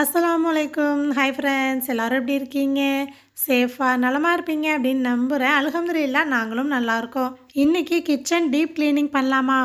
அஸ்ஸலாமு வலைக்கும் hi friends எல்லோரும் எப்படி இருக்கீங்க? சேஃபாக நலமாக இருப்பீங்க அப்படின்னு நம்புகிறேன் அல்ஹம்துலில்லாஹ் நாங்களும் நல்லாயிருக்கோம் இன்றைக்கி கிச்சன் டீப் க்ளீனிங் பண்ணலாமா?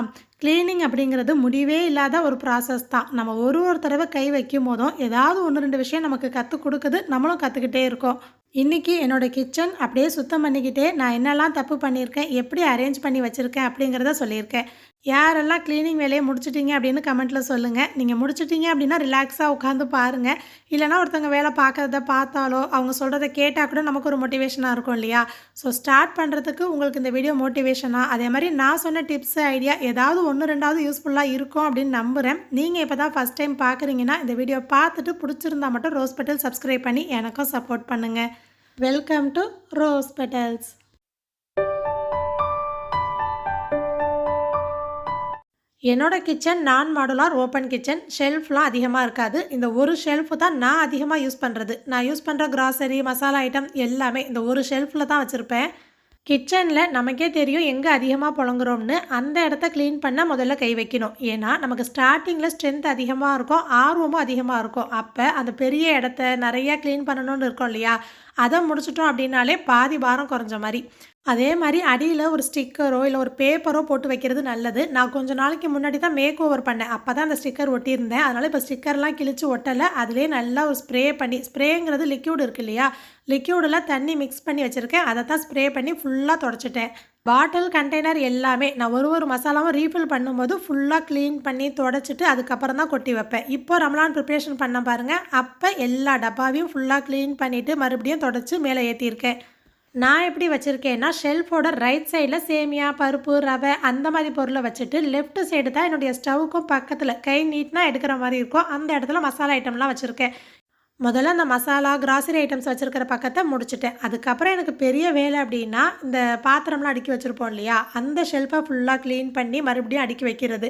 க்ளீனிங் அப்படிங்கிறது முடிவே இல்லாத ஒரு ப்ராசஸ் தான். நம்ம ஒரு ஒரு தடவை கை வைக்கும் போதும் ஏதாவது ஒன்று ரெண்டு விஷயம் நமக்கு கற்றுக் கொடுக்குது. நம்மளும் கற்றுக்கிட்டே இருக்கோம். இன்றைக்கி என்னோடய கிச்சன் அப்படியே சுத்தம் பண்ணிக்கிட்டே நான் என்னெல்லாம் தப்பு பண்ணியிருக்கேன் எப்படி அரேஞ்ச் பண்ணி வச்சுருக்கேன் அப்படிங்கிறத சொல்லியிருக்கேன். யாரெல்லாம் க்ளீனிங் வேலையை முடிச்சிட்டிங்க அப்படின்னு கமெண்ட்டில் சொல்லுங்கள் நீங்கள் முடிச்சிட்டிங்க அப்படின்னா ரிலாக்ஸாக உட்காந்து பாருங்கள் இல்லைனா ஒருத்தவங்க வேலை பார்க்குறத பார்த்தாலோ அவங்க சொல்கிறத கேட்டால் கூட நமக்கு ஒரு மோட்டிவேஷனாக இருக்கும் இல்லையா? ஸோ ஸ்டார்ட் பண்ணுறதுக்கு உங்களுக்கு இந்த வீடியோ மோட்டிவேஷனாக அதே மாதிரி நான் சொன்ன டிப்ஸ் ஐடியா ஏதாவது ஒன்று ரெண்டாவது யூஸ்ஃபுல்லாக இருக்கும் அப்படின்னு நம்புகிறேன் நீங்கள் இப்போ தான் ஃபஸ்ட் டைம் பார்க்குறீங்கன்னா இந்த வீடியோ பார்த்துட்டு பிடிச்சிருந்தா மட்டும் ரோஸ் பெட்டல் சப்ஸ்கிரைப் பண்ணி எனக்கும் சப்போர்ட் பண்ணுங்கள் வெல்கம் டு ரோஸ் பெட்டல்ஸ் என்னோடய கிச்சன் நான் மாடுலார் ஓப்பன் கிச்சன் ஷெல்ஃப்லாம் அதிகமாக இருக்காது. இந்த ஒரு ஷெல்ஃபு தான் நான் அதிகமாக யூஸ் பண்ணுறது நான் யூஸ் பண்ணுற கிராசரி மசாலா ஐட்டம் எல்லாமே இந்த ஒரு ஷெல்ஃபில் தான் வச்சுருப்பேன். கிச்சனில் நமக்கே தெரியும் எங்கே அதிகமாக புழங்குறோம்னு. அந்த இடத்த க்ளீன் பண்ண முதல்ல கை வைக்கணும். ஏன்னா நமக்கு ஸ்டார்டிங்கில் ஸ்ட்ரென்த் அதிகமாக இருக்கும் ஆர்வமும் அதிகமாக இருக்கும். அப்போ அந்த பெரிய இடத்த நிறையா க்ளீன் பண்ணணும்னு இருக்கோம் இல்லையா? அதை முடிச்சிட்டோம் அப்படின்னாலே பாதி பாரம் குறைஞ்ச மாதிரி. அதே மாதிரி அடியில் ஒரு ஸ்டிக்கரோ இல்லை ஒரு பேப்பரோ போட்டு வைக்கிறது நல்லது. நான் கொஞ்சம் நாளைக்கு முன்னாடி தான் மேக் ஓவர் பண்ணேன். அப்போ தான் அந்த ஸ்டிக்கர் ஒட்டியிருந்தேன். அதனால் இப்போ ஸ்டிக்கர்லாம் கிழிச்சு ஒட்டலை. அதிலே நல்லா ஒரு ஸ்ப்ரே பண்ணி ஸ்ப்ரேங்கிறது லிக்யூட் இருக்கு இல்லையா? லிக்யூடில் தண்ணி மிக்ஸ் பண்ணி வச்சுருக்கேன். அதை தான் ஸ்ப்ரே பண்ணி ஃபுல்லாக தொடச்சிட்டேன். பாட்டில் கண்டெய்னர் எல்லாமே நான் ஒரு ஒரு மசாலாவும் ரீஃபில் பண்ணும்போது ஃபுல்லாக க்ளீன் பண்ணி தொடச்சிட்டு அதுக்கப்புறம் தான் கொட்டி வைப்பேன். இப்போ ரமலான் ப்ரிப்ரேஷன் பண்ண பாருங்கள் அப்போ எல்லா டப்பாவையும் ஃபுல்லாக க்ளீன் பண்ணிவிட்டு மறுபடியும் தொடச்சி மேலே ஏற்றிருக்கேன் நான் எப்படி வச்சுருக்கேன்னா ஷெல்ஃபோட ரைட் சைடில் சேமியா பருப்பு ரவை அந்த மாதிரி பொருளை வச்சுட்டு லெஃப்ட் சைடு தான் என்னுடைய ஸ்டவ்வுக்கும் பக்கத்தில் கை நீட்னா எடுக்கிற மாதிரி இருக்கும் அந்த இடத்துல மசாலா ஐட்டம்லாம் வச்சுருக்கேன். முதல்ல அந்த மசாலா கிராசரி ஐட்டம்ஸ் வச்சுருக்கிற பக்கத்தை முடிச்சுட்டேன். அதுக்கப்புறம் எனக்கு பெரிய வேலை அப்படின்னா இந்த பாத்திரம்லாம் அடுக்கி வச்சுருப்போம் இல்லையா அந்த ஷெல்ஃபை ஃபுல்லாக க்ளீன் பண்ணி மறுபடியும் அடுக்கி வைக்கிறது.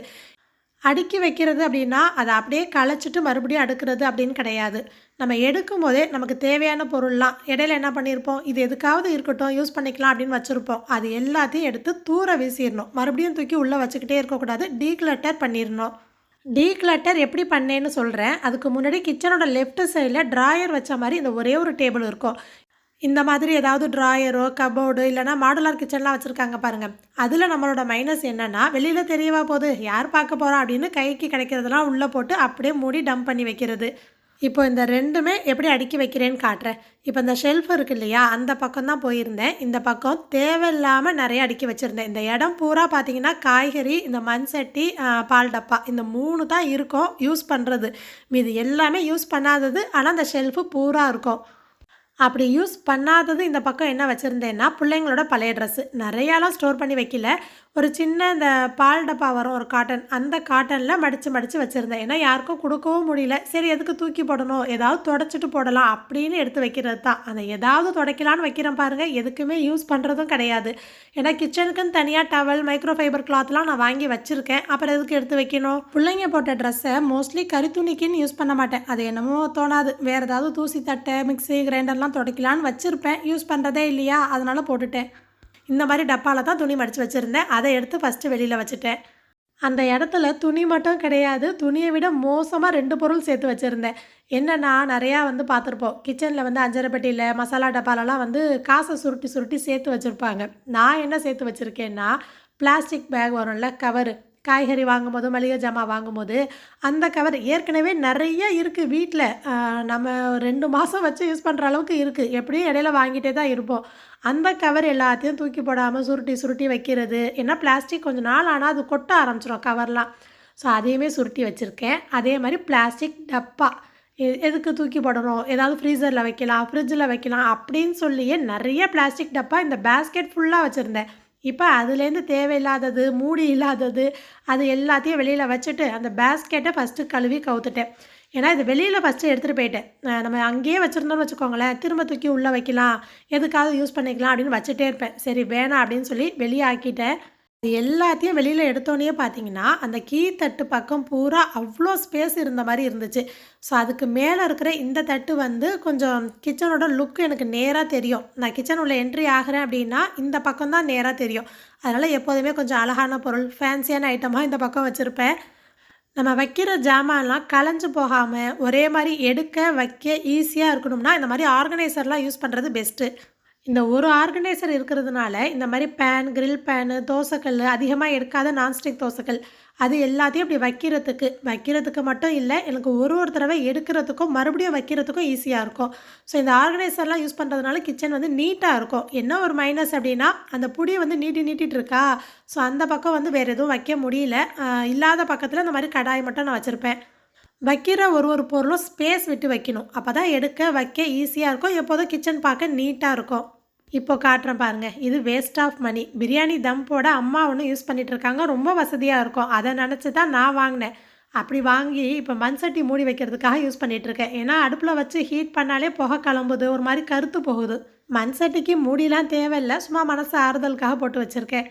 அடுக்கி வைக்கிறது அப்படின்னா அதை அப்படியே களைச்சிட்டு மறுபடியும் அடுக்கிறது அப்படின்னு கிடையாது. நம்ம எடுக்கும் போதே நமக்கு தேவையான பொருள்லாம் இடையில என்ன பண்ணியிருப்போம் இது எதுக்காவது இருக்கட்டும் யூஸ் பண்ணிக்கலாம் அப்படின்னு வச்சுருப்போம். அது எல்லாத்தையும் எடுத்து தூர வீசிடணும். மறுபடியும் தூக்கி உள்ளே வச்சுக்கிட்டே இருக்கக்கூடாது. டீக்ளட்டர் பண்ணிடணும். டீக்ளட்டர் எப்படி பண்ணேன்னு சொல்கிறேன் அதுக்கு முன்னாடி கிச்சனோட லெஃப்ட் சைடில் ட்ராயர் வச்ச மாதிரி இந்த ஒரே ஒரு டேபிள் இருக்கும். இந்த மாதிரி ஏதாவது ட்ராயரோ கபோர்டு இல்லைனா மாடுலார் கிச்சன்லாம் வச்சுருக்காங்க பாருங்கள் அதில் நம்மளோட மைனஸ் என்னென்னா வெளியில் தெரியவா போகுது யார் பார்க்க போகிறோம் அப்படின்னு கைக்கு கிடைக்கிறதெல்லாம் உள்ளே போட்டு அப்படியே மூடி டம்ப் பண்ணி வைக்கிறது. இப்போ இந்த ரெண்டுமே எப்படி அடுக்கி வைக்கிறேன்னு காட்டுறேன். இப்போ இந்த ஷெல்ஃப் இருக்கு இல்லையா அந்த பக்கம் தான் போயிருந்தேன். இந்த பக்கம் தேவையில்லாமல் நிறைய அடுக்கி வச்சுருந்தேன். இந்த இடம் பூரா பார்த்தீங்கன்னா காய்கறி இந்த மண் சட்டி பால் டப்பா இந்த மூணு தான் இருக்கும் யூஸ் பண்ணுறது மீது எல்லாமே யூஸ் பண்ணாதது ஆனால் அந்த ஷெல்ஃபு பூரா இருக்கும். அப்படி யூஸ் பண்ணாதது இந்த பக்கம் என்ன வச்சுருந்தேன்னா பிள்ளைங்களோட பழைய ட்ரெஸ்ஸு நிறையாலாம் ஸ்டோர் பண்ணி வைக்கல. ஒரு சின்ன இந்த பால் டப்பா வரும் ஒரு காட்டன் அந்த காட்டனில் மடித்து மடித்து வச்சுருந்தேன். ஏன்னா யாருக்கும் கொடுக்கவும் முடியல. சரி எதுக்கு தூக்கி போடணும்? ஏதாவது தொடச்சிட்டு போடலாம் அப்படின்னு எடுத்து வைக்கிறது தான். அந்த ஏதாவது துடைக்கலான்னு வைக்கிறேன் பாருங்கள் எதுக்குமே யூஸ் பண்ணுறதும் கிடையாது. ஏன்னா கிச்சனுக்குன்னு தனியாக டவல் மைக்ரோ ஃபைபர் கிளாத்லாம் நான் வாங்கி வச்சுருக்கேன். அப்புறம் எதுக்கு எடுத்து வைக்கணும்? பிள்ளைங்க போட்ட ட்ரெஸ்ஸை மோஸ்ட்லி கரித்துணிக்குன்னு யூஸ் பண்ண மாட்டேன். அது என்னமோ தோணாது. வேறு ஏதாவது தூசி தட்டை மிக்சி கிரைண்டர்லாம் துடைக்கலான்னு வச்சுருப்பேன். யூஸ் பண்ணுறதே இல்லையா? அதனால் போட்டுட்டேன். இந்த மாதிரி டப்பாவில் தான் துணி மடித்து வச்சுருந்தேன். அதை எடுத்து ஃபஸ்ட்டு வெளியில் வச்சுட்டேன். அந்த இடத்துல துணி மட்டும் கிடையாது. துணியை விட மோசமாக ரெண்டு பொருள் சேர்த்து வச்சுருந்தேன். என்னென்னா நிறையா வந்து பார்த்துருப்போம். கிச்சனில் வந்து அஞ்சரைப்பட்டியில் மசாலா டப்பாலெலாம் வந்து காசை சுருட்டி சுருட்டி சேர்த்து வச்சுருப்பாங்க. நான் என்ன சேர்த்து வச்சுருக்கேன்னா பிளாஸ்டிக் பேக் வரும்ல கவரு காய்கறி வாங்கும்போது மளிகை ஜாமான் வாங்கும்போது அந்த கவர் ஏற்கனவே நிறைய இருக்குது வீட்டில் நம்ம ரெண்டு மாதம் வச்சு யூஸ் பண்ணுற அளவுக்கு இருக்குது எப்படியும் இடையில வாங்கிட்டே தான் இருப்போம். அந்த கவர் எல்லாத்தையும் தூக்கி போடாமல் சுருட்டி சுருட்டி வைக்கிறது. ஏன்னா பிளாஸ்டிக் கொஞ்சம் நாள் ஆனால் அது கொட்ட ஆரம்பிச்சிடும் கவர்லாம். ஸோ அதையுமே சுருட்டி வச்சுருக்கேன். அதே மாதிரி பிளாஸ்டிக் டப்பா. எதுக்கு தூக்கி போடணும்? ஏதாவது ஃப்ரீசரில் வைக்கலாம் ஃப்ரிட்ஜில் வைக்கலாம் அப்படின்னு சொல்லியே நிறைய பிளாஸ்டிக் டப்பா இந்த பேஸ்கெட் ஃபுல்லாக வச்சுருந்தேன். இப்போ அதுலேருந்து தேவையில்லாதது மூடி இல்லாதது அது எல்லாத்தையும் வெளியில் வச்சுட்டு அந்த பேஸ்கெட்டை ஃபஸ்ட்டு கழுவி கவுத்துட்டேன். ஏன்னா இது வெளியில் ஃபஸ்ட்டு எடுத்துகிட்டு போயிட்டேன். நம்ம அங்கேயே வச்சுருந்தோம்னு வச்சுக்கோங்களேன் திரும்ப தூக்கி உள்ளே வைக்கலாம் எதுக்காவது யூஸ் பண்ணிக்கலாம் அப்படின்னு வச்சுட்டே இருப்பேன். சரி வேணாம் அப்படின்னு சொல்லி வெளியே ஆக்கிட்டேன் அது எல்லாத்தையும் வெளியில் எடுத்தோன்னே பார்த்தீங்கன்னா அந்த கீ தட்டு பக்கம் பூரா அவ்வளோ ஸ்பேஸ் இருந்த மாதிரி இருந்துச்சு. ஸோ அதுக்கு மேலே இருக்கிற இந்த தட்டு வந்து கொஞ்சம் கிச்சனோட லுக் எனக்கு நேராக தெரியும். நான் கிச்சன் உள்ள என்ட்ரி ஆகிறேன் அப்படின்னா இந்த பக்கம் தான் நேராக தெரியும். அதனால் எப்போதுமே கொஞ்சம் அழகான பொருள் ஃபேன்சியான ஐட்டமாக இந்த பக்கம் வச்சுருப்பேன். நம்ம வைக்கிற ஜாமான்லாம் கலைஞ்சு போகாமல் ஒரே மாதிரி எடுக்க வைக்க ஈஸியாக இருக்கணும்னா இந்த மாதிரி ஆர்கனைசர்லாம் யூஸ் பண்ணுறது பெஸ்ட்டு இந்த ஒரு ஆர்கனைசர் இருக்கிறதுனால இந்த மாதிரி பேன் கிரில் பேனு தோசைக்கல் அதிகமாக எடுக்காத நான்ஸ்டிக் தோசைக்கல் அது எல்லாத்தையும் இப்படி வைக்கிறதுக்கு வைக்கிறதுக்கு மட்டும் இல்லை எனக்கு ஒரு ஒரு தடவை எடுக்கிறதுக்கும் மறுபடியும் வைக்கிறதுக்கும் ஈஸியாக இருக்கும். ஸோ இந்த ஆர்கனைசர்லாம் யூஸ் பண்ணுறதுனால கிச்சன் வந்து நீட்டாக இருக்கும். என்ன ஒரு மைனஸ் அப்படின்னா அந்த புடியை வந்து நீட்டி நீட்டிட்டு இருக்கா? ஸோ அந்த பக்கம் வந்து வேறு எதுவும் வைக்க முடியல. இல்லாத பக்கத்தில் இந்த மாதிரி கடாய் மட்டும் நான் வச்சுருப்பேன். வைக்கிற ஒரு ஒரு பொருளும் ஸ்பேஸ் விட்டு வைக்கணும். அப்போ தான் எடுக்க வைக்க ஈஸியாக இருக்கும். எப்போதும் கிச்சன் பார்க்க நீட்டாக இருக்கும். இப்போ காட்டுறேன் பாருங்கள் இது வேஸ்ட் ஆஃப் மணி பிரியாணி தம் போட அம்மா ஒன்று யூஸ் பண்ணிகிட்டு இருக்காங்க. ரொம்ப வசதியாக இருக்கும். அதை நினச்சி தான் நான் வாங்கினேன். அப்படி வாங்கி இப்போ மண் சட்டி மூடி வைக்கிறதுக்காக யூஸ் பண்ணிகிட்ருக்கேன் இருக்கேன். ஏன்னா அடுப்பில் வச்சு ஹீட் பண்ணாலே புகை கிளம்புது. ஒரு மாதிரி கருத்து போகுது. மண் சட்டிக்கு மூடிலாம் தேவையில்லை. சும்மா மனசு ஆறுதலுக்காக போட்டு வச்சுருக்கேன்.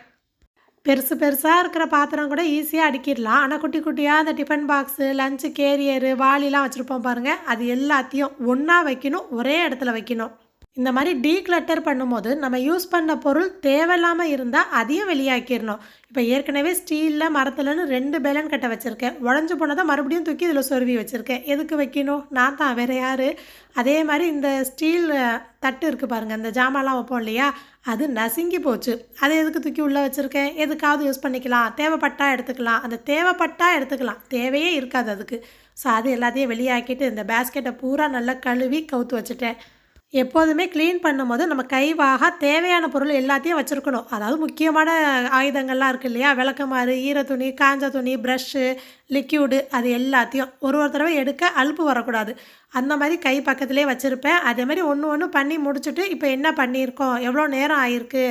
பெருசு பெருசாக இருக்கிற பாத்திரம் கூட ஈஸியாக அடுக்கிடலாம். ஆனால் குட்டி குட்டியாக அந்த டிஃபன் பாக்ஸு லஞ்சு கேரியரு வாளிலாம் வச்சுருப்போம் பாருங்கள் அது எல்லாத்தையும் ஒன்றா வைக்கணும் ஒரே இடத்துல வைக்கணும். இந்த மாதிரி டீக்ளட்டர் பண்ணும்போது நம்ம யூஸ் பண்ண பொருள் தேவையில்லாமல் இருந்தால் அதையும் வெளியாக்கிடணும். இப்போ ஏற்கனவே ஸ்டீலில் மரத்துலன்னு ரெண்டு பேலன் கட்டை வச்சுருக்கேன். உடஞ்சி போனதை மறுபடியும் தூக்கி இதில் சொருவி வச்சுருக்கேன். எதுக்கு வைக்கணும்? நான் தான் வேறு யார்? அதே மாதிரி இந்த ஸ்டீல் தட்டு இருக்குது பாருங்கள் இந்த ஜாமான்லாம் வைப்போம் இல்லையா? அது நசுங்கி போச்சு. அதை எதுக்கு தூக்கி உள்ளே வச்சுருக்கேன்? எதுக்காவது யூஸ் பண்ணிக்கலாம். தேவைப்பட்டா எடுத்துக்கலாம். அந்த தேவைப்பட்டா எடுத்துக்கலாம். தேவையே இருக்காது அதுக்கு. ஸோ அது எல்லாத்தையும் வெளியாக்கிட்டு இந்த பேஸ்கெட்டை பூரா நல்லா கழுவி கவுத்து வச்சுட்டேன். எப்போதுமே க்ளீன் பண்ணும்போது நம்ம கைவாக தேவையான பொருள் எல்லாத்தையும் வச்சுருக்கணும். அதாவது முக்கியமான ஆயுதங்கள்லாம் இருக்குது இல்லையா? விளக்கமாறு ஈர துணி காஞ்ச துணி ப்ரஷ்ஷு லிக்யூடு அது எல்லாத்தையும் ஒரு ஒரு தடவை எடுக்க அலுப்பு வரக்கூடாது. அந்த மாதிரி கை பக்கத்துலேயே வச்சுருப்பேன். அதே மாதிரி ஒன்று ஒன்று பண்ணி முடிச்சுட்டு இப்போ என்ன பண்ணியிருக்கோம்? எவ்வளோ நேரம் ஆயிருக்கு?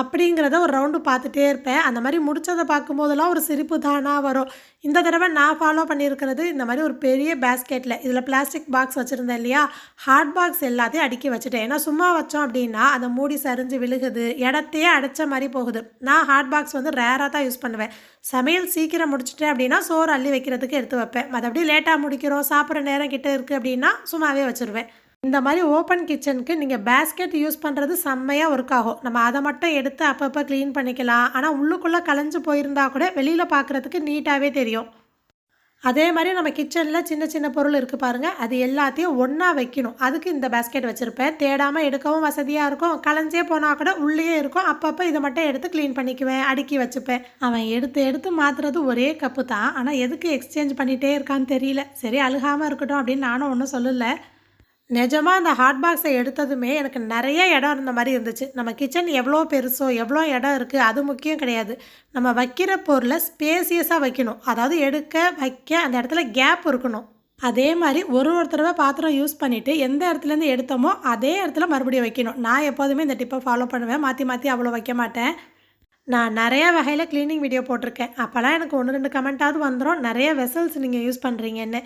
அப்படிங்கிறத ஒரு ரவுண்டு பார்த்துட்டே இருப்பேன். அந்த மாதிரி முடித்ததை பார்க்கும்போதெல்லாம் ஒரு சிரிப்பு தானாக வரும். இந்த தடவை நான் ஃபாலோ பண்ணியிருக்கிறது இந்த மாதிரி ஒரு பெரிய பேஸ்கெட்டில் இதில் பிளாஸ்டிக் பாக்ஸ் வச்சுருந்தேன் இல்லையா? ஹாட் பாக்ஸ் எல்லாத்தையும் அடுக்கி வச்சுட்டேன். ஏன்னா சும்மா வச்சோம் அப்படின்னா அந்த மூடி சரிஞ்சு விழுகுது. இடத்தையே அடைச்ச மாதிரி போகுது. நான் ஹாட் பாக்ஸ் வந்து ரேராக தான் யூஸ் பண்ணுவேன். சமையல் சீக்கிரம் முடிச்சுட்டேன் அப்படின்னா சோறு அள்ளி வைக்கிறதுக்கு எடுத்து வைப்பேன். மற்றபடி லேட்டாக முடிக்கிறோம் சாப்பிட்ற நேரம் கிட்டே இருக்குது அப்படின்னா சும்மாவே வச்சுருவேன். இந்த மாதிரி ஓப்பன் கிச்சனுக்கு நீங்கள் பேஸ்கெட் யூஸ் பண்ணுறது செம்மையாக ஒர்க் ஆகும். நம்ம அதை மட்டும் எடுத்து அப்பப்போ க்ளீன் பண்ணிக்கலாம். ஆனால் உள்ளுக்குள்ளே கலைஞ்சு போயிருந்தா கூட வெளியில் பார்க்குறதுக்கு நீட்டாகவே தெரியும். அதே மாதிரி நம்ம கிச்சனில் சின்ன சின்ன பொருள் இருக்குது பாருங்கள் அது எல்லாத்தையும் ஒன்றா வைக்கணும். அதுக்கு இந்த பேஸ்கெட் வச்சுருப்பேன். தேடாமல் எடுக்கவும் வசதியாக இருக்கும். கலைஞ்சே போனால் கூட உள்ளேயே இருக்கும். அப்பப்போ இதை மட்டும் எடுத்து க்ளீன் பண்ணிக்குவேன். அடுக்கி வச்சுப்பேன். அவன் எடுத்து எடுத்து மாற்றுறது ஒரே கப்பு தான். ஆனால் எதுக்கு எக்ஸ்சேஞ்ச் பண்ணிகிட்டே இருக்கான்னு தெரியல. சரி அழுகாமல் இருக்கட்டும் அப்படின்னு நானும் ஒன்றும் சொல்லலை. நிஜமாக அந்த ஹாட் பாக்ஸை எடுத்ததுமே எனக்கு நிறைய இடம் இருந்த மாதிரி இருந்துச்சு. நம்ம கிச்சன் எவ்வளோ பெருசோ எவ்வளோ இடம் இருக்குது அது முக்கியம் கிடையாது. நம்ம வைக்கிற பொருளை ஸ்பேசியஸாக வைக்கணும். அதாவது எடுக்க வைக்க அந்த இடத்துல கேப் இருக்கணும். அதே மாதிரி ஒரு ஒரு தடவை பாத்திரம் யூஸ் பண்ணிவிட்டு எந்த இடத்துலேருந்து எடுத்தோமோ அதே இடத்துல மறுபடியும் வைக்கணும். நான் எப்போதுமே இந்த டிப்பை ஃபாலோ பண்ணுவேன். மாற்றி மாற்றி அவ்வளோ வைக்க மாட்டேன். நான் நிறைய வகையில் க்ளீனிங் வீடியோ போட்டிருக்கேன். அப்போல்லாம் எனக்கு ஒன்று ரெண்டு கமெண்ட்டாவது வந்துடும் நிறைய வெசல்ஸ் நீங்கள் யூஸ் பண்ணுறீங்கன்னு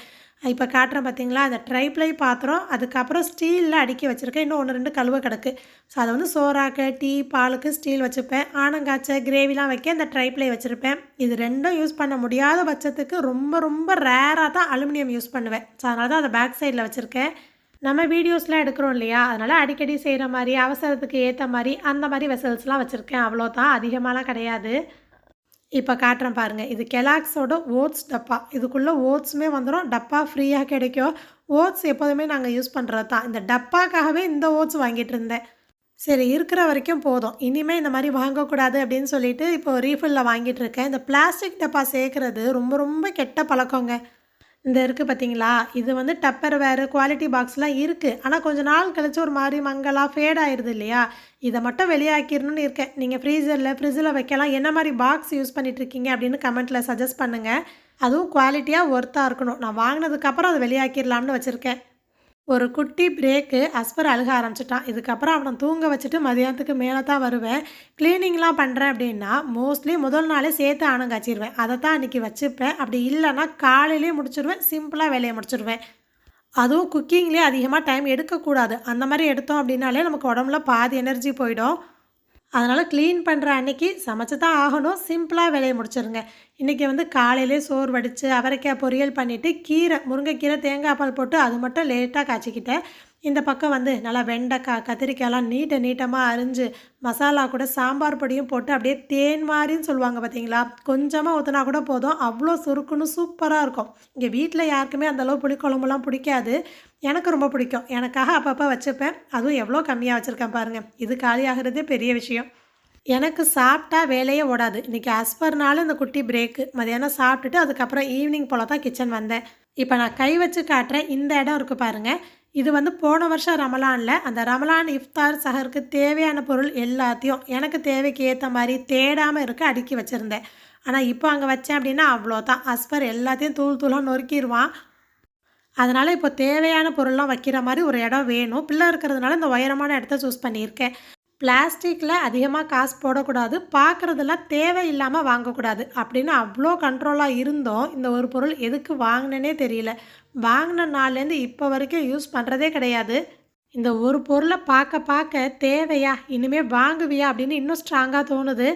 இப்போ காட்டுறேன் பார்த்தீங்களா அந்த ட்ரைப்ளை பாத்திரம் அதுக்கப்புறம் ஸ்டீலில் அடுக்கி வச்சுருக்கேன். இன்னும் ஒன்று ரெண்டு கழுவ கிடக்கு. ஸோ அதை வந்து சோறாக்க டீ பாலுக்கு ஸ்டீல் வச்சுப்பேன். ஆனங்காய்ச்ச கிரேவிலாம் வைக்க இந்த ட்ரைப்ளை வச்சுருப்பேன். இது ரெண்டும் யூஸ் பண்ண முடியாத பட்சத்துக்கு ரொம்ப ரொம்ப ரேராக தான் அலுமினியம் யூஸ் பண்ணுவேன். ஸோ அதனால தான் அதை பேக் சைடில் வச்சுருக்கேன். நம்ம வீடியோஸ்லாம் எடுக்கிறோம் இல்லையா? அதனால் அடிக்கடி செய்கிற மாதிரி அவசரத்துக்கு ஏற்ற மாதிரி அந்த மாதிரி வெசல்ஸ்லாம் வச்சுருக்கேன். அவ்வளோதான். அதிகமாகலாம் கிடையாது. இப்போ காட்டுறேன் பாருங்கள் இது கெலாக்ஸோட ஓட்ஸ் டப்பா. இதுக்குள்ளே ஓட்ஸுமே வந்துடும் டப்பா ஃப்ரீயாக கிடைக்கும். ஓட்ஸ் எப்போதுமே நாங்கள் யூஸ் பண்ணுறது தான். இந்த டப்பாக்காகவே இந்த ஓட்ஸ் வாங்கிட்டு இருந்தேன். சரி இருக்கிற வரைக்கும் போதும். இனிமேல் இந்த மாதிரி வாங்கக்கூடாது அப்படின்னு சொல்லிட்டு இப்போ ரீஃபில்லில் வாங்கிட்டு இருக்கேன். இந்த பிளாஸ்டிக் டப்பா சேர்க்குறது ரொம்ப ரொம்ப கெட்ட பழக்கங்க. இந்த இருக்குது பார்த்தீங்களா இது வந்து டப்பர் வேறு குவாலிட்டி பாக்ஸ்லாம் இருக்குது ஆனால் கொஞ்ச நாள் கழித்து ஒரு மாதிரி மங்கலாக ஃபேட் ஆயிடுது இல்லையா? இதை மட்டும் வெளியாக்கிடணும்னு இருக்கேன். நீங்கள் ஃப்ரீசரில் ஃப்ரிட்ஜில் வைக்கலாம். என்ன மாதிரி பாக்ஸ் யூஸ் பண்ணிகிட்ருக்கீங்க இருக்கீங்க அப்படின்னு கமெண்ட்டில் சஜஸ்ட் பண்ணுங்கள் அதுவும் குவாலிட்டியாக ஒர்த்தாக இருக்கணும். நான் வாங்கினதுக்கப்புறம் அதை வெளியாக்கிடலாம்னு வச்சுருக்கேன். ஒரு குட்டி பிரேக்கு அஸ்பர் அழுக ஆரம்பிச்சிட்டான். இதுக்கப்புறம் அவனை தூங்க வச்சுட்டு மதியானத்துக்கு மேலே தான் வருவேன். க்ளீனிங்லாம் பண்ணுறேன் அப்படின்னா மோஸ்ட்லி முதல் நாளே சேர்த்து ஆணம் காய்ச்சிடுவேன் அதை தான் அன்றைக்கி வச்சுப்பேன். அப்படி இல்லைன்னா காலையிலேயே முடிச்சிடுவேன் சிம்பிளாக வேலையை முடிச்சிடுவேன் அதுவும் குக்கிங்லேயே அதிகமாக டைம் எடுக்கக்கூடாது. அந்த மாதிரி எடுத்தோம் அப்படின்னாலே நமக்கு உடம்புல பாதி எனர்ஜி போயிடும். அதனால் க்ளீன் பண்ணுற அன்னைக்கு சமைச்சு தான் ஆகணும் சிம்பிளாக வேலையை முடிச்சிருங்க. இன்றைக்கி வந்து காலையிலே சோறு வடித்து அவரைக்காய் பொரியல் பண்ணிவிட்டு கீரை முருங்கைக்கீரை தேங்காய் பால் போட்டு அது மட்டும் லேட்டாக காய்ச்சிக்கிட்டேன். இந்த பக்கம் வந்து நல்லா வெண்டைக்காய் கத்திரிக்காய்லாம் நீட்டை நீட்டமாக அரிஞ்சு மசாலா கூட சாம்பார் பொடியும் போட்டு அப்படியே தேன் மாதிரின்னு சொல்லுவாங்க பார்த்தீங்களா கொஞ்சமாக ஊற்றினா கூட போதும். அவ்வளோ சுருக்குன்னு சூப்பராக இருக்கும். இங்கே வீட்டில் யாருக்குமே அந்தளவு புளிக்குழம்புலாம் பிடிக்காது. எனக்கு ரொம்ப பிடிக்கும். எனக்காக அப்பப்போ வச்சுப்பேன். அதுவும் எவ்வளோ கம்மியாக வச்சுருக்கேன் பாருங்கள் இது காலியாகிறதே பெரிய விஷயம். எனக்கு சாப்பிட்டா வேலையே ஓடாது. இன்றைக்கி அஸ்பர்னால இந்த குட்டி பிரேக்கு மதியானம் சாப்பிட்டுட்டு அதுக்கப்புறம் ஈவினிங் போல் தான் கிச்சன் வந்தேன். இப்போ நான் கை வச்சு காட்டுறேன். இந்த இடம் இருக்குது பாருங்கள் இது வந்து போன வருஷம் ரமலானில் அந்த ரமலான் இஃப்தார் சஹருக்கு தேவையான பொருள் எல்லாத்தையும் எனக்கு தேவைக்கு ஏற்ற மாதிரி தேடாமல் இருக்க அடுக்கி வச்சுருந்தேன். ஆனால் இப்போ அங்கே வச்சேன் அப்படின்னா அவ்வளோதான். அஸ்பர் எல்லாத்தையும் தூள் தூளாக நொறுக்கிடுவான் அதனால் இப்போ தேவையான பொருள்லாம் வைக்கிற மாதிரி ஒரு இடம் வேணும். பிள்ளை இருக்கிறதுனால இந்த உயரமான இடத்த சூஸ் பண்ணியிருக்கேன். பிளாஸ்டிக்கில் அதிகமாக காசு போடக்கூடாது. பார்க்குறதெல்லாம் தேவையில்லாமல் வாங்கக்கூடாது. அப்படின்னு அவ்வளோ கண்ட்ரோலாக இருந்தோம். இந்த ஒரு பொருள் எதுக்கு வாங்கினேனே தெரியல. வாங்கின நாள்லேருந்து இப்போ வரைக்கும் யூஸ் பண்ணுறதே கிடையாது. இந்த ஒரு பொருளை பார்க்க பார்க்க தேவையா? இனிமேல் வாங்குவியா? அப்படின்னு இன்னும் ஸ்ட்ராங்காக தோணுது.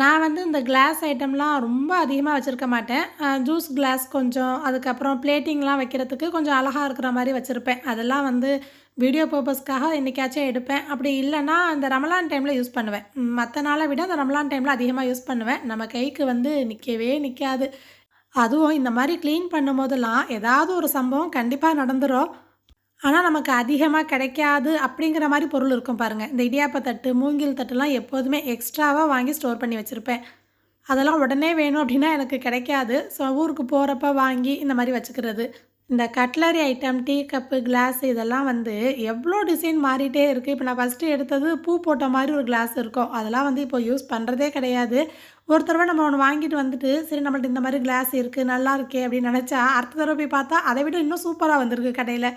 நான் வந்து இந்த கிளாஸ் ஐட்டம்லாம் ரொம்ப அதிகமாக வச்சுருக்க மாட்டேன். ஜூஸ் கிளாஸ் கொஞ்சம் அதுக்கப்புறம் பிளேட்டிங்லாம் வைக்கிறதுக்கு கொஞ்சம் அழகாக இருக்கிற மாதிரி வச்சுருப்பேன். அதெல்லாம் வந்து வீடியோ பர்பஸ்க்காக என்றைக்காச்சும் எடுப்பேன். அப்படி இல்லைன்னா அந்த ரமலான் டைமில் யூஸ் பண்ணுவேன். மற்ற நாளை விட அந்த ரமலான் டைமில் அதிகமாக யூஸ் பண்ணுவேன். நம்ம கைக்கு வந்து நிற்கவே நிற்காது அதுவும் இந்த மாதிரி க்ளீன் பண்ணும் போதெல்லாம் ஏதாவது ஒரு சம்பவம் கண்டிப்பாக நடந்துடும் ஆனால் நமக்கு அதிகமாக கிடைக்காது அப்படிங்கிற மாதிரி பொருள் இருக்கும் பாருங்கள் இந்த இடியாப்ப தட்டு மூங்கில் தட்டுலாம் எப்போதுமே எக்ஸ்ட்ராவாக வாங்கி ஸ்டோர் பண்ணி வச்சுருப்பேன். அதெல்லாம் உடனே வேணும் அப்படின்னா எனக்கு கிடைக்காது. ஸோ ஊருக்கு போகிறப்ப வாங்கி இந்த மாதிரி வச்சுக்கிறது. இந்த cutlery item tea cup glass இதெல்லாம் வந்து எவ்வளோ டிசைன் மாறிட்டே இருக்குது இப்போ நான் ஃபஸ்ட்டு எடுத்தது பூ போட்ட மாதிரி ஒரு கிளாஸ் இருக்கும். அதெல்லாம் வந்து இப்போ யூஸ் பண்ணுறதே கிடையாது. ஒரு தடவை நம்ம ஒன்று வாங்கிட்டு வந்துட்டு சரி நம்மள்ட்ட இந்த மாதிரி கிளாஸ் இருக்குது நல்லா இருக்கே அப்படின்னு நினச்சா அடுத்த தடவை போய் பார்த்தா அதை விட இன்னும் சூப்பராக வந்திருக்கு கடையில்.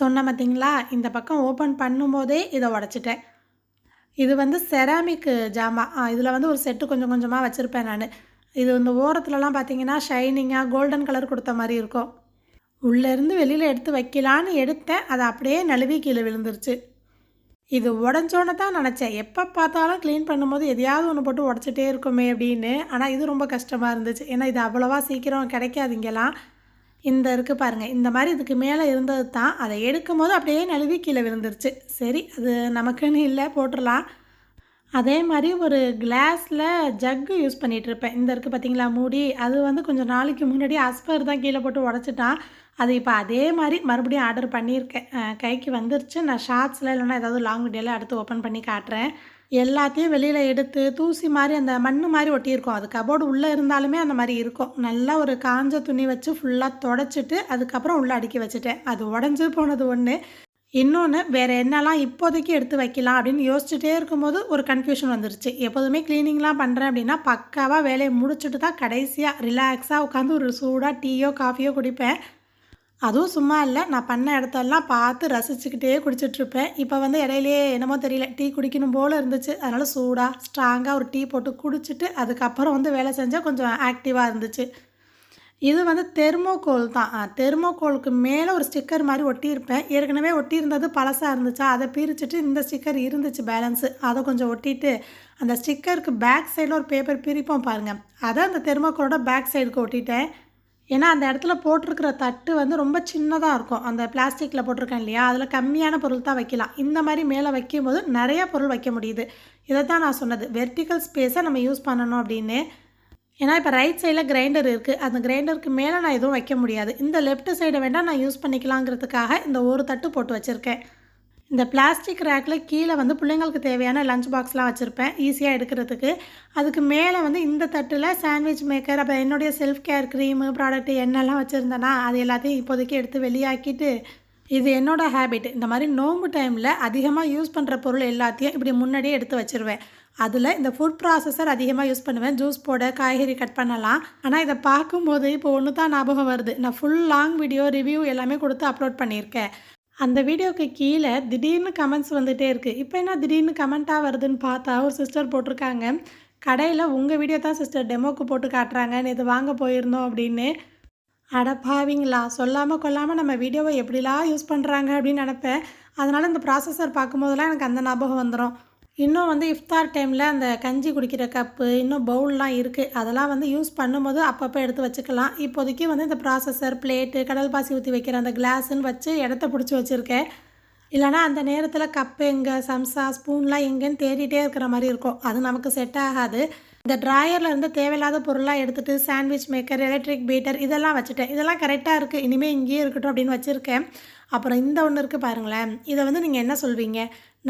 சொன்ன பார்த்தீங்களா இந்த பக்கம் ஓப்பன் பண்ணும்போதே இதை உடச்சிட்டேன். இது வந்து செராமிக் ஜாமா. இதில் வந்து ஒரு செட்டு கொஞ்சம் கொஞ்சமாக வச்சுருப்பேன் நான். இது இந்த ஓரத்துலலாம் பார்த்தீங்கன்னா ஷைனிங்காக கோல்டன் கலர் கொடுத்த மாதிரி இருக்கும். உள்ளேருந்து வெளியில் எடுத்து வைக்கலான்னு எடுத்தேன். அது அப்படியே நழுவி கீழே விழுந்துருச்சு. இது உடஞ்சோன்னு தான் நினச்சேன். எப்போ பார்த்தாலும் க்ளீன் பண்ணும்போது எதையாவது ஒன்று போட்டு உடச்சிட்டே இருக்குமே அப்படின்னு. ஆனால் இது ரொம்ப கஷ்டமாக இருந்துச்சு. ஏன்னா இது அவ்வளோவா சீக்கிரம் கிடைக்காது இங்கெல்லாம். இந்த இருக்குது பாருங்கள் இந்த மாதிரி இதுக்கு மேலே இருந்தது தான். அதை எடுக்கும் போது அப்படியே நழுவி கீழே விழுந்துருச்சு. சரி அது நமக்குன்னு இல்லை போட்டுடலாம். அதே மாதிரி ஒரு கிளாஸில் ஜக்கு யூஸ் பண்ணிகிட்ருப்பேன் இந்த இருக்குது பார்த்தீங்களா மூடி? அது வந்து கொஞ்சம் நாளைக்கு முன்னாடி அஸ்பர் தான் கீழே போட்டு உடச்சிட்டான். அது இப்போ அதே மாதிரி மறுபடியும் ஆர்டர் பண்ணியிருக்கேன். கைக்கு வந்துருச்சு. நான் ஷார்ட்ஸில் இல்லைன்னா ஏதாவது லாங் வீடியோவில் அடுத்து ஓப்பன் பண்ணி காட்டுறேன். எல்லாத்தையும் வெளியில் எடுத்து தூசி மாதிரி அந்த மண் மாதிரி ஒட்டியிருக்கோம். அது கபோர்டு உள்ளே இருந்தாலுமே அந்த மாதிரி இருக்கும். நல்லா ஒரு காஞ்ச துணி வச்சு ஃபுல்லாக தொடச்சிட்டு அதுக்கப்புறம் உள்ளே அடுக்கி வச்சுட்டேன். அது உடஞ்சி போனது ஒன்று இன்னொன்று வேறு என்னெல்லாம் இப்போதைக்கு எடுத்து வைக்கலாம் அப்படின்னு யோசிச்சுட்டே இருக்கும்போது ஒரு கன்ஃபியூஷன் வந்துருச்சு. எப்போதுமே க்ளீனிங்லாம் பண்ணுறேன் அப்படின்னா பக்காவாக வேலையை முடிச்சுட்டு தான் கடைசியாக ரிலாக்ஸாக உட்காந்து ஒரு சூடாக டீயோ காஃபியோ குடிப்பேன். அதுவும் சும்மா இல்லை நான் பண்ண இடத்தெல்லாம் பார்த்து ரசிச்சுக்கிட்டே குடிச்சிட்ருப்பேன். இப்போ வந்து இடையிலேயே என்னமோ தெரியல டீ குடிக்கணும் போல் இருந்துச்சு. அதனால் சூடாக ஸ்ட்ராங்காக ஒரு டீ போட்டு குடிச்சிட்டு அதுக்கப்புறம் வந்து வேலை செஞ்சால் கொஞ்சம் ஆக்டிவாக இருந்துச்சு. இது வந்து தெர்மோகோல் தான். தெர்மோகோலுக்கு மேலே ஒரு ஸ்டிக்கர் மாதிரி ஒட்டியிருப்பேன். ஏற்கனவே ஒட்டியிருந்தது பழசாக இருந்துச்சா? அதை பிரிச்சுட்டு இந்த ஸ்டிக்கர் இருந்துச்சு பேலன்ஸு. அதை கொஞ்சம் ஒட்டிட்டு அந்த ஸ்டிக்கருக்கு பேக் சைடில் ஒரு பேப்பர் பிரிப்போம் பாருங்கள் அதை அந்த தெர்மோகோலோட பேக் சைடுக்கு ஒட்டிட்டேன். ஏன்னா அந்த இடத்துல போட்டிருக்கிற தட்டு வந்து ரொம்ப சின்னதாக இருக்கும். அந்த பிளாஸ்டிக்கில் போட்டிருக்கேன் இல்லையா? அதில் கம்மியான பொருள் தான் வைக்கலாம். இந்த மாதிரி மேலே வைக்கும்போது நிறைய பொருள் வைக்க முடியுது. இதை தான் நான் சொன்னது. வெர்டிக்கல் ஸ்பேஸை நம்ம யூஸ் பண்ணணும் அப்படின்னு. ஏன்னா இப்போ ரைட் சைடில் கிரைண்டர் இருக்குது அந்த கிரைண்டருக்கு மேலே நான் எதுவும் வைக்க முடியாது. இந்த லெஃப்ட் சைடை வேண்டாம் நான் யூஸ் பண்ணிக்கலாங்கிறதுக்காக இந்த ஒரு தட்டு போட்டு வச்சுருக்கேன். இந்த பிளாஸ்டிக் ரேக்கில் கீழே வந்து பிள்ளைங்களுக்கு தேவையான லஞ்ச் பாக்ஸ்லாம் வச்சுருப்பேன் ஈஸியாக எடுக்கிறதுக்கு. அதுக்கு மேலே வந்து இந்த தட்டில் சாண்ட்விச் மேக்கர் அப்புறம் என்னுடைய செல்ஃப் கேர் க்ரீமு ப்ராடக்ட் எண்ணெய்லாம் வச்சுருந்தேன்னா அது எல்லாத்தையும் இப்போதைக்கு எடுத்து வெளியாக்கிட்டு இது என்னோடய ஹேபிட் இந்த மாதிரி நோம்பு டைமில் அதிகமாக யூஸ் பண்ணுற பொருள் எல்லாத்தையும் இப்படி முன்னாடியே எடுத்து வச்சுருவேன். அதில் இந்த ஃபுட் ப்ராசஸர் அதிகமாக யூஸ் பண்ணுவேன். ஜூஸ் போட காய்கறி கட் பண்ணலாம். ஆனால் இதை பார்க்கும்போது இப்போ ஒன்று தான் ஞாபகம் வருது. நான் ஃபுல் லாங் வீடியோ ரிவ்யூ எல்லாமே கொடுத்து அப்லோட் பண்ணியிருக்கேன். அந்த வீடியோவுக்கு கீழே திடீர்னு கமெண்ட்ஸ் வந்துகிட்டே இருக்குது இப்போ என்ன திடீர்னு கமெண்ட்டாக வருதுன்னு பார்த்தா ஒரு சிஸ்டர் போட்டிருக்காங்க. கடையில் உங்கள் வீடியோ தான் சிஸ்டர் டெமோக்கு போட்டு காட்டுறாங்க. இது வாங்க போயிருந்தோம் அப்படின்னு. அடப்பாவீங்களா சொல்லாமல் கொல்லாமல் நம்ம வீடியோவை எப்படிலாம் யூஸ் பண்ணுறாங்க அப்படின்னு நினப்பேன். அதனால் இந்த ப்ராசஸர் பார்க்கும்போதெல்லாம் எனக்கு அந்த ஞாபகம் வந்துடும் இன்னும் வந்து இஃப்தார் டைமில் அந்த கஞ்சி குடிக்கிற கப்பு இன்னும் பவுல்லாம் இருக்குது அதெல்லாம் வந்து யூஸ் பண்ணும்போது அப்பப்போ எடுத்து வச்சுக்கலாம். இப்போதைக்கு வந்து இந்த ப்ராசஸர் பிளேட்டு கடல் பாசி ஊற்றி வைக்கிற அந்த கிளாஸுன்னு வச்சு இடத்த பிடிச்சி வச்சுருக்கேன். இல்லைனா அந்த நேரத்தில் கப்பு எங்கே சம்சா ஸ்பூன்லாம் எங்கேன்னு தேடிட்டே இருக்கிற மாதிரி இருக்கும். அது நமக்கு செட் ஆகாது. இந்த ட்ராயரில் இருந்து தேவையில்லாத பொருளாக எடுத்துகிட்டு சாண்ட்விச் மேக்கர் எலக்ட்ரிக் பீட்டர் இதெல்லாம் வச்சுட்டேன். இதெல்லாம் கரெக்டாக இருக்குது இனிமேல் இங்கேயே இருக்கட்டும் அப்படின்னு வச்சுருக்கேன். அப்புறம் இந்த ஒன்று இருக்குது பாருங்களேன். இதை வந்து நீங்கள் என்ன சொல்வீங்க?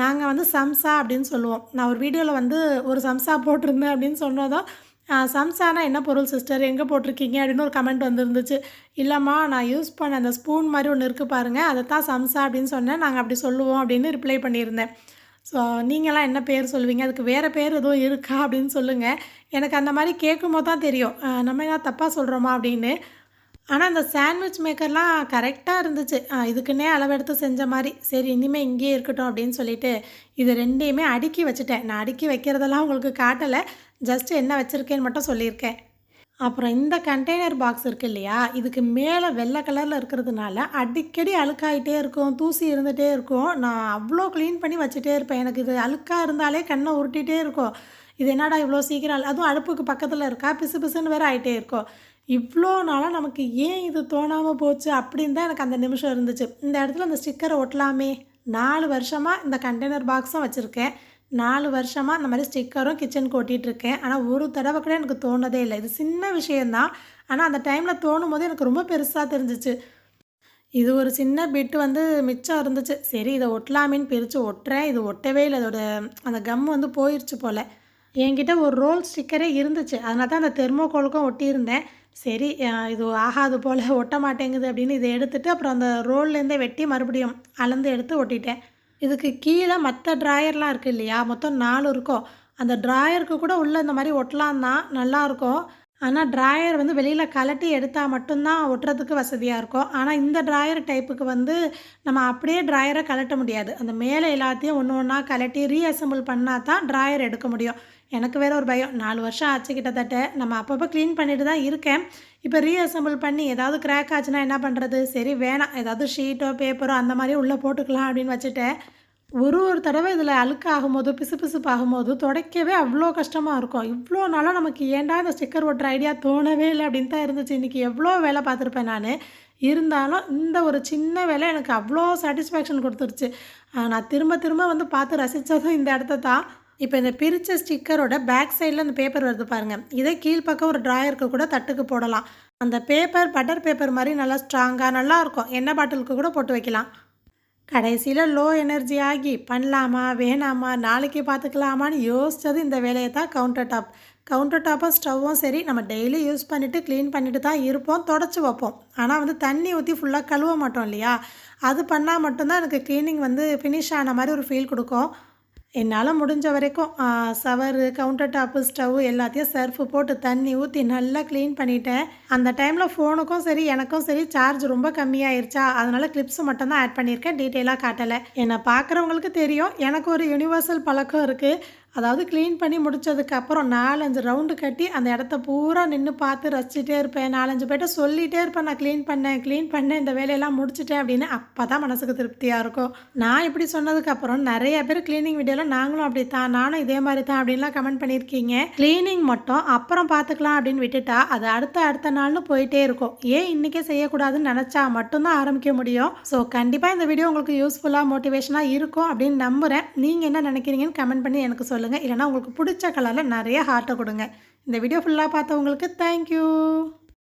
நாங்கள் வந்து சம்சா அப்படின்னு சொல்லுவோம். நான் ஒரு வீடியோவில் வந்து ஒரு சம்சா போட்டிருந்தேன் அப்படின்னு சொன்னதும் சம்சானா என்ன பொருள் சிஸ்டர் எங்கே போட்டிருக்கீங்க? அப்படின்னு ஒரு கமெண்ட் வந்துருந்துச்சு. இல்லைம்மா நான் யூஸ் பண்ண அந்த ஸ்பூன் மாதிரி ஒன்று இருக்குது பாருங்கள் அதை தான் சம்சா அப்படின்னு சொன்னேன். நாங்கள் அப்படி சொல்லுவோம் அப்படின்னு ரிப்ளை பண்ணியிருந்தேன். ஸோ நீங்களாம் என்ன பேர் சொல்லுவீங்க? அதுக்கு வேறு பேர் எதுவும் இருக்கா? அப்படின்னு சொல்லுங்கள் எனக்கு அந்த மாதிரி கேட்கும்போது தான் தெரியும். நம்ம ஏதாவது தப்பாக சொல்கிறோமா அப்படின்னு. ஆனால் அந்த சாண்ட்விச் மேக்கர்லாம் கரெக்டாக இருந்துச்சு. இதுக்குன்னே அளவெடுத்து செஞ்ச மாதிரி. சரி இனிமேல் இங்கேயே இருக்கட்டும் அப்படின்னு சொல்லிட்டு இது ரெண்டையுமே அடுக்கி வச்சுட்டேன். நான் அடுக்கி வைக்கிறதெல்லாம் உங்களுக்கு காட்டலை. ஜஸ்ட் என்ன வச்சுருக்கேன்னு மட்டும் சொல்லியிருக்கேன். அப்புறம் இந்த கண்டெய்னர் பாக்ஸ் இருக்கு இல்லையா இதுக்கு மேலே வெள்ளை கலரில் இருக்கிறதுனால அடிக்கடி அழுக்காயிட்டே இருக்கும் தூசி இருந்துகிட்டே இருக்கும். நான் அவ்வளோ க்ளீன் பண்ணி வச்சுட்டே இருப்பேன். எனக்கு இது அழுக்காக இருந்தாலே கண்ணை உருட்டிகிட்டே இருக்கும். இது என்னடா இவ்வளோ சீக்கிரம் அதுவும் அடுப்புக்கு பக்கத்தில் இருக்கா பிசு பிசுன்னு வேறு ஆகிட்டே இருக்கும். இவ்வளோ நாளாக நமக்கு ஏன் இது தோணாமல் போச்சு அப்படின்னு தான் எனக்கு அந்த நிமிஷம் இருந்துச்சு. இந்த இடத்துல அந்த ஸ்டிக்கரை ஒட்டலாமே. நாலு வருஷமாக இந்த கண்டெய்னர் பாக்ஸும் வச்சுருக்கேன். நாலு வருஷமாக அந்த மாதிரி ஸ்டிக்கரும் கிச்சனுக்கு ஒட்டிகிட்ருக்கேன் ஆனால் ஒரு தடவை கூட எனக்கு தோணதே இல்லை. இது சின்ன விஷயந்தான் ஆனால் அந்த டைமில் தோணும் போது எனக்கு ரொம்ப பெருசாக தெரிஞ்சிச்சு. இது ஒரு சின்ன பிட்டு வந்து மிச்சம் இருந்துச்சு. சரி இதை ஒட்டலாமேன்னு பிரித்து ஒட்டுறேன். இது ஒட்டவே இல்லை. அதோட அந்த கம் வந்து போயிடுச்சு போல். என்கிட்ட ஒரு ரோல் ஸ்டிக்கரே இருந்துச்சு. அதனால தான் அந்த தெர்மோகோலுக்கும் ஒட்டியிருந்தேன். சரி இது ஆகாது போல் ஒட்ட மாட்டேங்குது அப்படின்னு இதை எடுத்துகிட்டு அப்புறம் அந்த ரோல்லேருந்தே வெட்டி மறுபடியும் அளந்து எடுத்து ஒட்டிட்டேன். இதுக்கு கீழே மற்ற ட்ராயர்லாம் இருக்குது இல்லையா? மொத்தம் நாலு இருக்கும் அந்த ட்ராயருக்கு கூட உள்ளே இந்த மாதிரி ஒட்டலாம் தான் நல்லாயிருக்கும் ஆனால் ட்ராயர் வந்து வெளியில் கலட்டி எடுத்தால் மட்டும்தான் ஒட்டுறதுக்கு வசதியாக இருக்கும். ஆனால் இந்த ட்ராயர் டைப்புக்கு வந்து நம்ம அப்படியே ட்ராயரை கலட்ட முடியாது. அந்த மேலே எல்லாத்தையும் ஒன்று ஒன்றா கலட்டி ரீஅசம்பிள் பண்ணால் தான் ட்ராயர் எடுக்க முடியும். எனக்கு வேறு ஒரு பயம். நாலு வருஷம் ஆச்சு கிட்டத்தட்ட. நம்ம அப்பப்போ க்ளீன் பண்ணிட்டு தான் இருக்கேன். இப்போ ரீஅசம்பிள் பண்ணி ஏதாவது கிராக் ஆச்சுன்னா என்ன பண்ணுறது சரி வேணாம். ஏதாவது ஷீட்டோ பேப்பரோ அந்த மாதிரி உள்ளே போட்டுக்கலாம் அப்படின்னு வச்சுட்டேன். ஒரு ஒரு தடவை இதில் அழுக்கு ஆகும்போது பிசு பிசுப்பு ஆகும்போது துடைக்கவே அவ்வளோ கஷ்டமாக இருக்கும். இவ்வளோ நாளாக நமக்கு ஏன்டா இந்த ஸ்டிக்கர் ஒட்டுற ஐடியா தோணவே இல்லை அப்படின்னு தான் இருந்துச்சு. இன்றைக்கி எவ்வளோ வேலை பார்த்துருப்பேன் நான். இருந்தாலும் இந்த ஒரு சின்ன வேலை எனக்கு அவ்வளோ சாட்டிஸ்ஃபேக்ஷன் கொடுத்துருச்சு. நான் திரும்ப திரும்ப வந்து பார்த்து ரசித்ததும் இந்த இடத்த தான். இப்போ இந்த பிரித்த ஸ்டிக்கரோட பேக் சைடில் அந்த பேப்பர் வருது பாருங்கள் இதை கீழ்ப்பக்கம் ஒரு ட்ராயருக்கு கூட தட்டுக்கு போடலாம். அந்த பேப்பர் பட்டர் பேப்பர் மாதிரி நல்லா ஸ்ட்ராங்காக நல்லா இருக்கும். எண்ணெய் பாட்டிலுக்கு கூட போட்டு வைக்கலாம். கடைசியில் லோ எனர்ஜி ஆகி பண்ணலாமா வேணாமா நாளைக்கு பார்த்துக்கலாமான்னு யோசித்தது இந்த வேலையை தான் கவுண்டர் டாப் கவுண்டர் டாப்பும் ஸ்டவ்வும் சரி நம்ம டெய்லி யூஸ் பண்ணிவிட்டு க்ளீன் பண்ணிட்டு தான் இருப்போம் தொடச்சி வைப்போம். ஆனால் வந்து தண்ணி ஊற்றி ஃபுல்லாக கழுவ மாட்டோம் இல்லையா? அது பண்ணால் மட்டும்தான் எனக்கு க்ளீனிங் வந்து ஃபினிஷ் ஆன மாதிரி ஒரு ஃபீல் கொடுக்கும். என்னால் முடிஞ்ச வரைக்கும் சவரு கவுண்டர் டாப்பு ஸ்டவ் எல்லாத்தையும் சர்ஃப் போட்டு தண்ணி ஊற்றி நல்லா க்ளீன் பண்ணிட்டேன். அந்த டைமில் ஃபோனுக்கும் சரி எனக்கும் சரி சார்ஜ் ரொம்ப கம்மியாயிருச்சா? அதனால் கிளிப்ஸ் மட்டும் தான் ஆட் பண்ணியிருக்கேன் டீட்டெயிலாக காட்டலை. என்னை பார்க்குறவங்களுக்கு தெரியும் எனக்கு ஒரு யுனிவர்சல் பழக்கம் இருக்குது அதாவது க்ளீன் பண்ணி முடித்ததுக்கப்புறம் நாலஞ்சு ரவுண்டு கட்டி அந்த இடத்த பூரா நின்று பார்த்து ரசிச்சுட்டே இருப்பேன். நாலஞ்சு பேர்ட்ட சொல்லிகிட்டே இருப்பேன். நான் க்ளீன் பண்ணேன் க்ளீன் பண்ணேன் இந்த வேலையெல்லாம் முடிச்சிட்டேன் அப்படின்னு அப்போ தான் மனசுக்கு திருப்தியாக இருக்கும். நான் இப்படி சொன்னதுக்கப்புறம் நிறைய பேர் க்ளீனிங் வீடியோவில் நாங்களும் அப்படி தான் நானும் இதே மாதிரி தான் அப்படின்லாம் கமெண்ட் பண்ணியிருக்கீங்க. க்ளீனிங் மட்டும் அப்புறம் பார்த்துக்கலாம் அப்படின்னு விட்டுட்டா அது அடுத்த அடுத்த நாள்னு போயிட்டே இருக்கும். ஏன் இன்றைக்கே செய்யக்கூடாதுன்னு நினச்சா மட்டும்தான் ஆரம்பிக்க முடியும். ஸோ கண்டிப்பாக இந்த வீடியோ உங்களுக்கு யூஸ்ஃபுல்லாக மோட்டிவேஷனாக இருக்கும் அப்படின்னு நம்புகிறேன் நீங்கள் என்ன நினைக்கிறீங்கன்னு கமெண்ட் பண்ணி எனக்கு சொல்லுங்கள் சொல்லுங்கள் இல்லைனா உங்களுக்கு பிடிச்ச கலரில் நிறைய ஹார்ட்டை கொடுங்க. இந்த வீடியோ ஃபுல்லாக பார்த்தவங்களுக்கு தேங்க்யூ